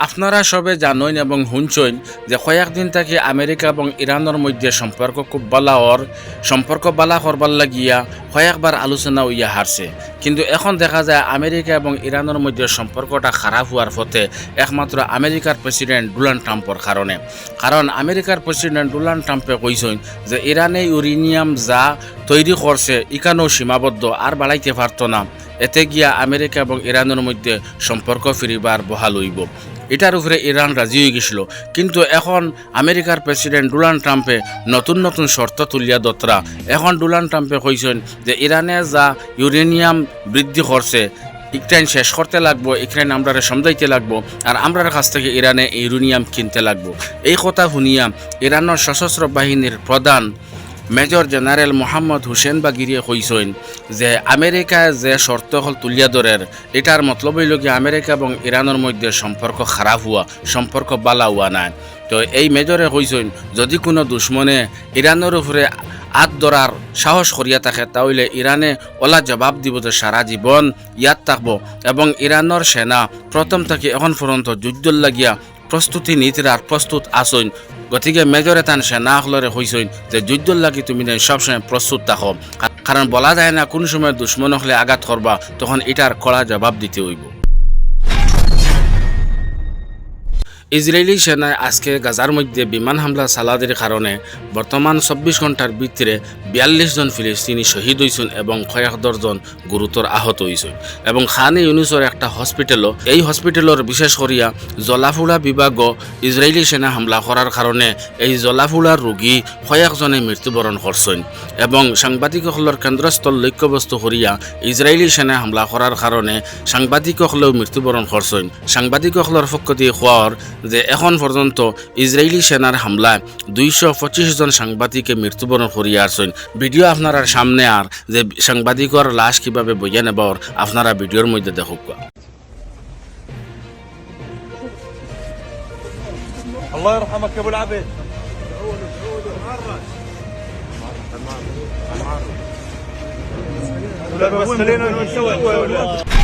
আপনারা সবে জানেন এবং শুনছেন যে কয়েকদিন থেকে আমেরিকা এবং ইরানের মধ্যে সম্পর্ক খুব বালা হর সম্পর্ক বালা করবার লাগিয়া কয়েকবার আলোচনা হইয়া হারছে। কিন্তু এখন দেখা যায় আমেরিকা এবং ইরানের মধ্যে সম্পর্কটা খারাপ হওয়ার পথে একমাত্র আমেরিকার প্রেসিডেন্ট ডোনাল্ড ট্রাম্পের কারণে। কারণ আমেরিকার প্রেসিডেন্ট ডোনাল্ড ট্রাম্পে কইছেন যে ইরানে ইউরেনিয়াম যা তৈরি করছে ইকানো সীমাবদ্ধ, আর বাড়াইতে পারত না। এতে গিয়া আমেরিকা এবং ইরানের মধ্যে সম্পর্ক ফিরিবার বহাল হইব এটার উপরে ইরান রাজি হয়ে গেছিল। কিন্তু এখন আমেরিকার প্রেসিডেন্ট ডোনাল্ড ট্রাম্পে নতুন নতুন শর্ত তুলিয়া দত্রা এখন ডোনাল্ড ট্রাম্পে কইছেন যে, ইরানে যা ইউরেনিয়াম বৃদ্ধি করছে, ইকরাইন শেষ করতে লাগবো, ইকরাইন আমরা সমজাইতে লাগবো, আর আমরার কাছ থেকে ইরানে ইউরেনিয়াম কিনতে লাগবো। এই কথা শুনিয়া ইরানের সশস্ত্র বাহিনীর প্রধান মেজর জেনারেল মোহাম্মদ হুসেন বাগিরিয়ে কইসইন যে আমেরিকা যে শর্ত হল তুলিয়া দরের এটার মতলব হইল কি আমেরিকা এবং ইরানের মধ্যে সম্পর্ক খারাপ হওয়া সম্পর্ক বালা হওয়া নাই। তো এই মেজরে কইসইন যদি কোনো দুশ্মনে ইরানের উপরে হাত ধরার সাহস করিয়া থাকে, তাহলে ইরানে ওলা জবাব দিব যে সারা জীবন ইয়াত থাকব। এবং ইরানের সেনা প্রথম থেকে এখন পর্যন্ত যুদ্ধ লাগিয়া প্রস্তুতি নীতিরার প্রস্তুত আসইন। গতিকে মেজরে তান সেনা হলরে হইসইন যে যুদ্ধর লাগি তুমি সবসময় প্রস্তুত থাকো। কারণ বলা যায় না, কোন সময় দুশ্মন হলে আঘাত করবা তখন এটার কড়া জবাব দিতে হইব। ইসরায়েলি সেনায় আজকে গাজার মধ্যে বিমান হামলা চালাদের কারণে বর্তমান চব্বিশ ঘণ্টার ভিতরে বিয়াল্লিশ জন ফিলিস্তিনি শহীদ হয়েছেন এবং কয়েক দশজন গুরুতর আহত হয়েছেন এবং খান ইউনুসের একটা হসপিটালও, এই হসপিটালের বিশেষ করিয়া জলাফুলা বিভাগ ইসরায়েলি সেনা হামলা করার কারণে এই জলাফুলার রোগী কয়েকজনে মৃত্যুবরণ করছেন এবং সাংবাদিকসকলের কেন্দ্রস্থল লক্ষ্যবস্তু করিয়া ইসরায়েলি সেনা হামলা করার কারণে সাংবাদিকসকলেও মৃত্যুবরণ করছেন সাংবাদিকসকলের পক্ষ দিয়ে খোয়ার যে এখন পর্যন্ত ইসরায়েলি সেনার হামলায় দুইশো পঁচিশ জন সাংবাদিকে মৃত্যুবরণ করিয়া আসছেন ভিডিও আপনারা সামনে আর যে সাংবাদিকর লাশ কিভাবে বইয়া নেবার আপনারা ভিডিওর মধ্যে দেখুক الله يرحمك يا ابو العبد لا بس خلينا نسوي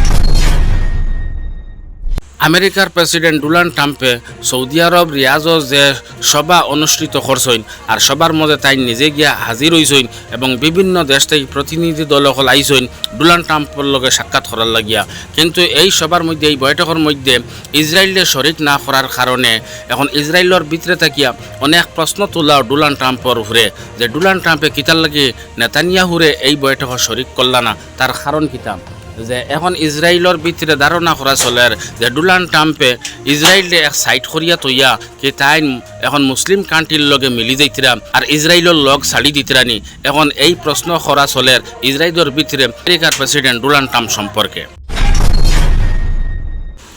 আমেরিকার প্রেসিডেন্ট ডোনাল্ড ট্রাম্পে সৌদি আরব, রিয়াজও যে সভা অনুষ্ঠিত করছেন আর সবার মধ্যে তাই নিজে গিয়া হাজির হইছেন এবং বিভিন্ন দেশ থেকে প্রতিনিধি দল সকল আইসইন ডোনাল্ড ট্রাম্পের লগে সাক্ষাৎ করার লাগিয়া। কিন্তু এই সবার মধ্যে, এই বৈঠকের মধ্যে ইসরায়েলের শরিক না করার কারণে এখন ইসরায়েলের ভিতরে থাকিয়া অনেক প্রশ্ন তোলা ডোনাল্ড ট্রাম্পের উপরে যে ডোনাল্ড ট্রাম্পে কিতার লাগে নেতানিয়াহুরে এই বৈঠকের শরিক করলা না, তার কারণ কিতাম যে এখন ইসরায়েলের ভিতরে ধারণা করা চলের যে ডোনাল্ড ট্রাম্পে ইসরায়েলে এক সাইড করিয়া তৈয়া কি তাই এখন মুসলিম কান্ট্রির লগে মিলি যাইতিরা আর ইসরায়েলের লগ ছাড়ি দিতিরানি এখন এই প্রশ্ন করা চলের ইসরায়েলের ভিতরে আমেরিকার প্রেসিডেন্ট ডোনাল্ড ট্রাম্প সম্পর্কে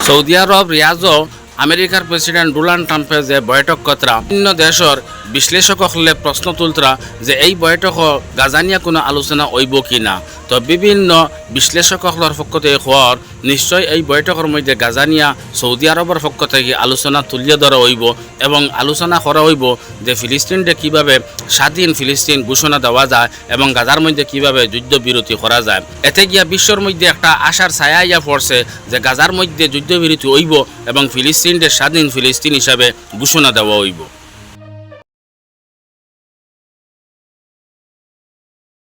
সৌদি আরব রিয়াজও আমেরিকার প্রেসিডেন্ট ডোনাল্ড ট্রাম্পে যে বৈঠক কতরা অন্য দেশের বিশ্লেষকসকলে প্রশ্ন তুলতরা যে এই বৈঠক গাজানিয়া কোনো আলোচনা হইব কি না। তো বিভিন্ন বিশ্লেষকসকলের পক্ষ থেকে হওয়ার নিশ্চয় এই বৈঠকের মধ্যে গাজানিয়া সৌদি আরবের পক্ষ থেকে আলোচনা তুলিয়ে ধরা হইব এবং আলোচনা করা হইব যে ফিলিস্তিনকে কীভাবে স্বাধীন ফিলিস্তিন ঘোষণা দেওয়া যায় এবং গাজার মধ্যে কীভাবে যুদ্ধবিরতি করা যায়। এতে গিয়া বিশ্বর মধ্যে একটা আশার ছায়া ইয়া পড়ছে যে গাজার মধ্যে যুদ্ধবিরতি হইব এবং ফিলিস্তিনকে স্বাধীন ফিলিস্তিন হিসাবে ঘোষণা দেওয়া হইব।